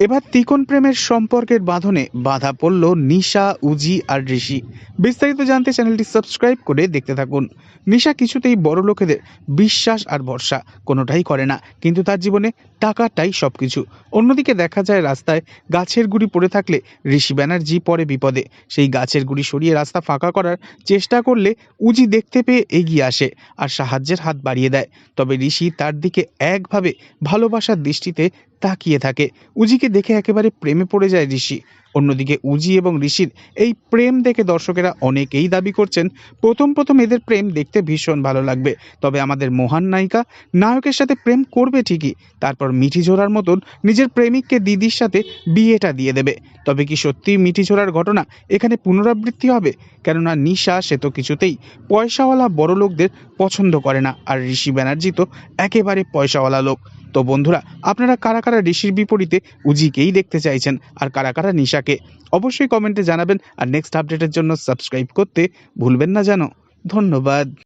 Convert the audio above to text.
এবার তিকোন প্রেমের সম্পর্কের বাঁধনে বাধা পড়ল নিশা, উজি আর ঋষি। বিস্তারিত জানতে চ্যানেলটি সাবস্ক্রাইব করে দেখতে থাকুন। নিশা কিছুতেই বড় লোকেদের বিশ্বাস আর ভরসা কোনোটাই করে না, কিন্তু তার জীবনে টাকাটাই সব কিছু অন্যদিকে দেখা যায় রাস্তায় গাছের গুড়ি পড়ে থাকলে ঋষি ব্যানার্জি পরে বিপদে। সেই গাছের গুড়ি সরিয়ে রাস্তা ফাঁকা করার চেষ্টা করলে উজি দেখতে পেয়ে এগিয়ে আসে আর সাহায্যের হাত বাড়িয়ে দেয়। তবে ঋষি তার দিকে একভাবে ভালোবাসার দৃষ্টিতে তাকিয়ে থাকে। উজিকে দেখে একেবারে প্রেমে পড়ে যায় ঋষি। অন্যদিকে উজি এবং ঋষির এই প্রেম দেখে দর্শকেরা অনেকেই দাবি করছেন, প্রথম প্রথম এদের প্রেম দেখতে ভীষণ ভালো লাগবে। তবে আমাদের মহান নায়িকা নায়কের সাথে প্রেম করবে ঠিকই, তারপর মিঠি ঝোড়ার মতন নিজের প্রেমিককে দিদির সাথে বিয়েটা দিয়ে দেবে। তবে কি সত্যি মিঠি ঝোড়ার ঘটনা এখানে পুনরাবৃত্তি হবে? কেননা নিশা সে তো কিছুতেই পয়সাওয়ালা বড় লোকদের পছন্দ করে না, আর ঋষি ব্যানার্জি তো একেবারে পয়সাওয়ালা লোক। তো বন্ধুরা, আপনারা কারা কারা ঋষির বিপরীতে উজিকেই দেখতে চাইছেন? আর কারা কারা নিশাকে অবশ্যই কমেন্টে জানাবেন আর নেক্সট আপডেটের জন্য সাবস্ক্রাইব করতে ভুলবেন না যেন ধন্যবাদ।